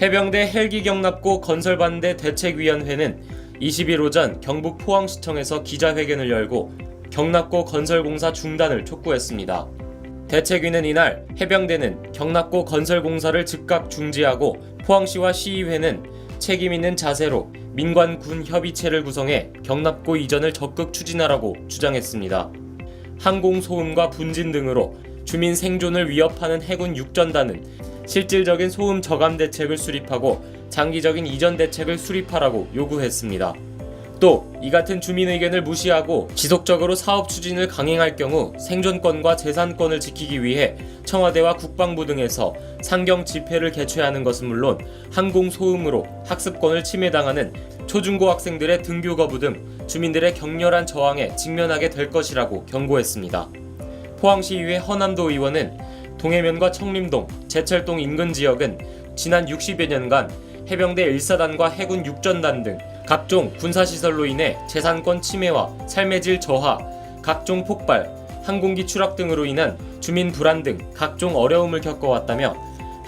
해병대 헬기 경납고 건설반대 대책위원회는 20일 오전 경북 포항시청에서 기자회견을 열고 경납고 건설공사 중단을 촉구했습니다. 대책위는 이날 해병대는 경납고 건설공사를 즉각 중지하고 포항시와 시의회는 책임 있는 자세로 민관군 협의체를 구성해 경납고 이전을 적극 추진하라고 주장했습니다. 항공 소음과 분진 등으로 주민 생존을 위협하는 해군 육전단은 실질적인 소음 저감 대책을 수립하고 장기적인 이전 대책을 수립하라고 요구했습니다. 또 이 같은 주민 의견을 무시하고 지속적으로 사업 추진을 강행할 경우 생존권과 재산권을 지키기 위해 청와대와 국방부 등에서 상경 집회를 개최하는 것은 물론 항공 소음으로 학습권을 침해당하는 초중고 학생들의 등교 거부 등 주민들의 격렬한 저항에 직면하게 될 것이라고 경고했습니다. 포항시의회 허남도 의원은 동해면과 청림동, 제철동 인근 지역은 지난 60여 년간 해병대 1사단과 해군 6전단 등 각종 군사시설로 인해 재산권 침해와 삶의 질 저하, 각종 폭발, 항공기 추락 등으로 인한 주민 불안 등 각종 어려움을 겪어왔다며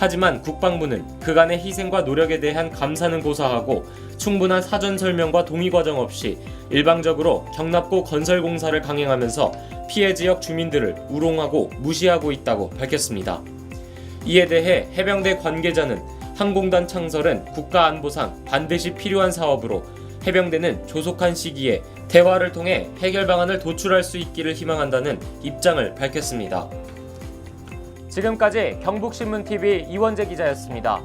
하지만 국방부는 그간의 희생과 노력에 대한 감사는 고사하고 충분한 사전 설명과 동의 과정 없이 일방적으로 경납고 건설 공사를 강행하면서 피해 지역 주민들을 우롱하고 무시하고 있다고 밝혔습니다. 이에 대해 해병대 관계자는 항공단 창설은 국가안보상 반드시 필요한 사업으로 해병대는 조속한 시기에 대화를 통해 해결 방안을 도출할 수 있기를 희망한다는 입장을 밝혔습니다. 지금까지 경북신문TV 이원재 기자였습니다.